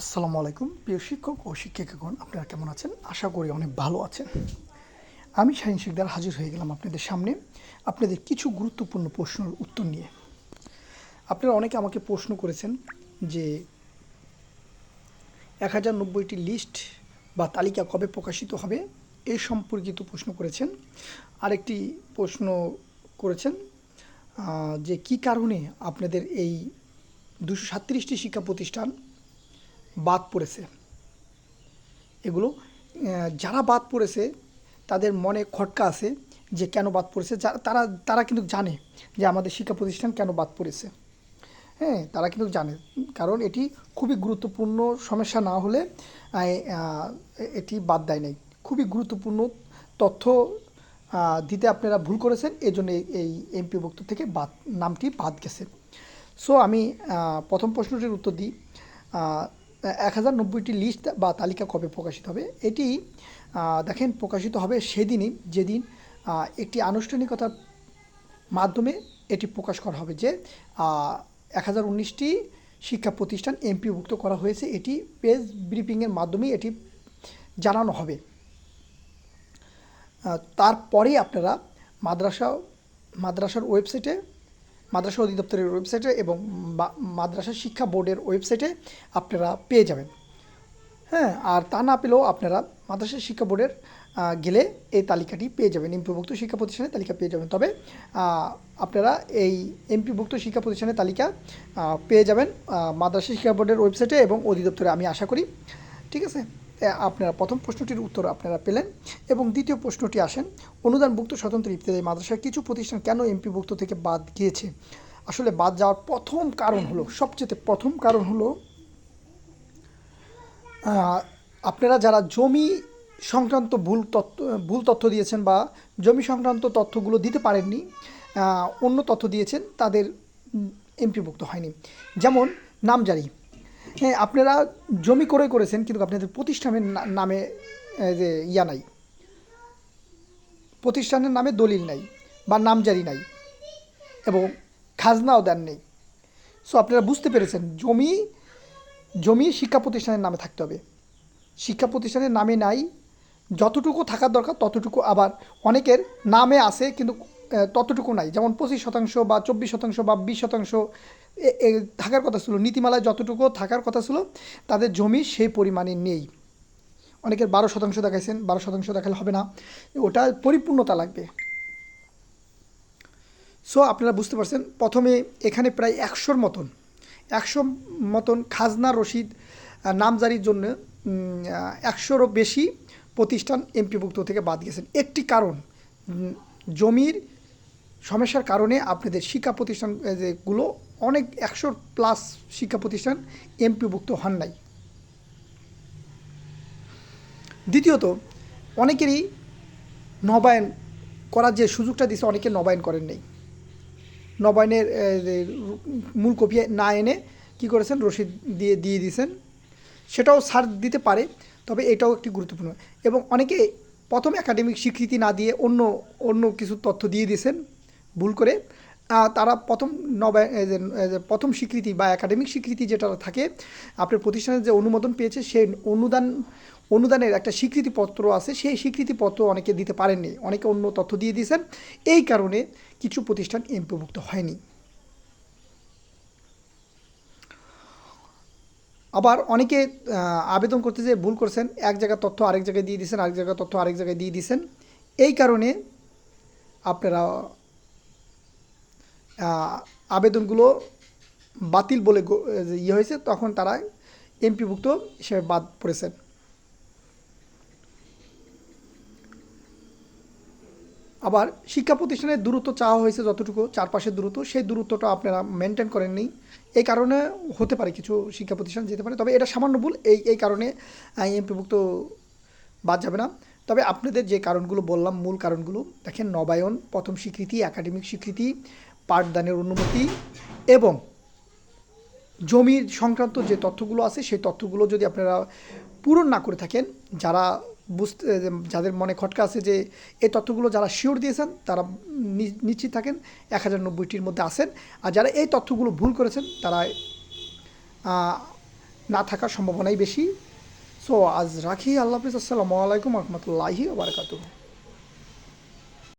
আসসালামু আলাইকুম। প্রিয় শিক্ষক ও শিক্ষিকাগণ, আপনারা কেমন আছেন? আশা করি অনেক ভালো আছেন। আমি শাহিন শিকদার হাজির হয়ে গেলাম আপনাদের সামনে আপনাদের কিছু গুরুত্বপূর্ণ প্রশ্নের উত্তর নিয়ে। আপনারা অনেকে আমাকে প্রশ্ন করেছেন যে এক হাজার নব্বইটি লিস্ট বা তালিকা কবে প্রকাশিত হবে এ সম্পর্কিত প্রশ্ন করেছেন। আরেকটি প্রশ্ন করেছেন যে কি কারণে আপনাদের এই দুশো সাতত্রিশটি শিক্ষা প্রতিষ্ঠান বাদ পড়েছে। এগুলো যারা বাদ পড়েছে, তাদের মনে খটকা আছে যে কেন বাদ পড়েছে। তারা তারা কিন্তু জানে যে আমাদের শিক্ষা প্রতিষ্ঠান কেন বাদ পড়েছে। হ্যাঁ তারা কিন্তু জানে। কারণ এটি খুবই গুরুত্বপূর্ণ সমস্যা না হলে এটি বাদ দেয় নাই। খুবই গুরুত্বপূর্ণ তথ্য দিতে আপনারা ভুল করেছেন এই জন্য এই- এই এমপিভুক্ত থেকে বাদ, নামটি বাদ গেছে। সো আমি প্রথম প্রশ্নটির উত্তর দিই। এক হাজার নব্বইটি লিস্ট বা তালিকা কবে প্রকাশিত হবে? এটি দেখেন প্রকাশিত হবে সেদিনই যেদিন একটি আনুষ্ঠানিকতার মাধ্যমে এটি প্রকাশ করা হবে যে এক হাজার উনিশটি শিক্ষা প্রতিষ্ঠান এমপিভুক্ত করা হয়েছে। এটি পেজ ব্রিফিংয়ের মাধ্যমেই এটি জানানো হবে। আহ, তারপরেই আপনারা মাদ্রাসা মাদ্রাসার ওয়েবসাইটে মাদ্রাসা অধিদপ্তরের ওয়েবসাইটে এবং মাদ্রাসা শিক্ষা বোর্ডের ওয়েবসাইটে আপনারা পেয়ে যাবেন। হ্যাঁ আর তা না পেলেও আপনারা মাদ্রাসা শিক্ষা বোর্ডের গেলে এই তালিকাটি পেয়ে যাবেন। এমপিভুক্ত শিক্ষা প্রতিষ্ঠানের তালিকা পেয়ে যাবেন। তবে আপনারা এই এমপিভুক্ত শিক্ষা প্রতিষ্ঠানের তালিকা পেয়ে যাবেন মাদ্রাসা শিক্ষা বোর্ডের ওয়েবসাইটে এবং অধিদপ্তরে। আমি আশা করি, ঠিক আছে? আপনারা প্রথম প্রশ্নটির উত্তর আপনারা পেলেন এবং দ্বিতীয় প্রশ্নটি আসেন, অনুদানভুক্ত স্বতন্ত্র ইফতেদায়ী মাদ্রাসার কিছু প্রতিষ্ঠান কেন এমপিভুক্ত থেকে বাদ গিয়েছে? আসলে বাদ যাওয়ার প্রথম কারণ হলো, সবচেয়ে প্রথম কারণ হলো আপনারা যারা জমি সংক্রান্ত ভুল তথ্য ভুল তথ্য দিয়েছেন বা জমি সংক্রান্ত তথ্যগুলো দিতে পারেননি অন্য তথ্য দিয়েছেন, তাদের এমপিভুক্ত হয়নি। যেমন নামজারি। হ্যাঁ আপনারা জমি করে করেছেন, কিন্তু আপনাদের প্রতিষ্ঠানের নামে যে ইয়া নাই। প্রতিষ্ঠানের নামে দলিল নাই বা নামজারি নাই এবং খাজনাও দেন নেই। সো আপনারা বুঝতে পেরেছেন, জমি জমি শিক্ষা প্রতিষ্ঠানের নামে থাকতে হবে। শিক্ষা প্রতিষ্ঠানের নামে নাই, যতটুকু থাকার দরকার, ততটুকু আবার অনেকের নামে আছে, কিন্তু ততটুকু নাই। যেমন পঁচিশ শতাংশ বা চব্বিশ শতাংশ বা বিশ শতাংশ থাকার কথা ছিল। নীতিমালায় যতটুকু থাকার কথা ছিল, তাদের জমি সেই পরিমাণে নেই। অনেকের বারো শতাংশ দেখাইছেন, বারো শতাংশ দেখালে হবে না। ওটা পরিপূর্ণতা লাগবে। সো আপনারা বুঝতে পারছেন, প্রথমে এখানে প্রায় একশোর মতন একশো মতন খাজনা রশিদ নামজারির জন্য একশোরও বেশি প্রতিষ্ঠান এমপিভুক্ত থেকে বাদ গেছেন। একটি কারণ জমির সমস্যার কারণে আপনাদের শিক্ষা প্রতিষ্ঠান যেগুলো অনেক একশোর প্লাস শিক্ষা প্রতিষ্ঠান এমপিভুক্ত হন নাই। দ্বিতীয়ত, অনেকেরই নবায়ন করার যে সুযোগটা দিছে, অনেকে নবায়ন করেন নাই। নবায়নের মূল কপি না এনে কী করেছেন? রসিদ দিয়ে দিয়ে দিয়েছেন সেটাও সার দিতে পারে, তবে এটাও একটি গুরুত্বপূর্ণ। এবং অনেকে প্রথম একাডেমিক স্বীকৃতি না দিয়ে অন্য অন্য কিছু তথ্য দিয়ে দিয়েছেন ভুল করে তারা প্রথম নবায়ন এ যে- এ যে প্রথম স্বীকৃতি বা একাডেমিক স্বীকৃতি যেটা থাকে, আপনার প্রতিষ্ঠানের যে অনুমোদন পেয়েছে সেই অনুদান, অনুদানের একটা স্বীকৃতিপত্র আছে, সেই স্বীকৃতিপত্র অনেকে দিতে পারেননি। অনেকে অন্য তথ্য দিয়ে দিয়েছেন। এই কারণে কিছু প্রতিষ্ঠান এমপিভুক্ত হয়নি। আবার অনেকে আবেদন করতে যে ভুল করছেন, এক জায়গার তথ্য আরেক জায়গায় দিয়ে দিয়েছেন, আরেক জায়গার তথ্য আরেক জায়গায় দিয়ে দিয়েছেন। এই কারণে আপনারা আবেদনগুলো বাতিল বলে ইয়ে হয়েছে, তখন তারা এমপিভুক্ত হিসেবে বাদ পড়েছেন। আবার শিক্ষা প্রতিষ্ঠানের দূরত্ব চাওয়া হয়েছে যতটুকু, চারপাশের দূরত্ব, সেই দূরত্বটা আপনারা মেনটেন করেননি। এই কারণে হতে পারে কিছু শিক্ষা প্রতিষ্ঠান যেতে পারে, তবে এটা সামান্য ভুল। এই এই কারণে এমপিভুক্ত বাদ যাবে না। তবে আপনাদের যে কারণগুলো বললাম, মূল কারণগুলো, দেখেন নবায়ন, প্রথম স্বীকৃতি একাডেমিক স্বীকৃতি পাঠদানের অনুমতি এবং জমির সংক্রান্ত যে তথ্যগুলো আছে, সেই তথ্যগুলো যদি আপনারা পূরণ না করে থাকেন, যারা বুঝতে, যাদের মনে খটকা আছে যে এই তথ্যগুলো যারা শিওর দিয়েছেন, তারা নিশ্চিত থাকেন এক হাজার নব্বইটির মধ্যে আসেন আর যারা এই তথ্যগুলো ভুল করেছেন, তারা না থাকার সম্ভাবনাই বেশি। সো, আজ রাখি। আল্লাহ হাফিজ। আসসালামু আলাইকুম রহমতুল্লাহি বারকাতুহ।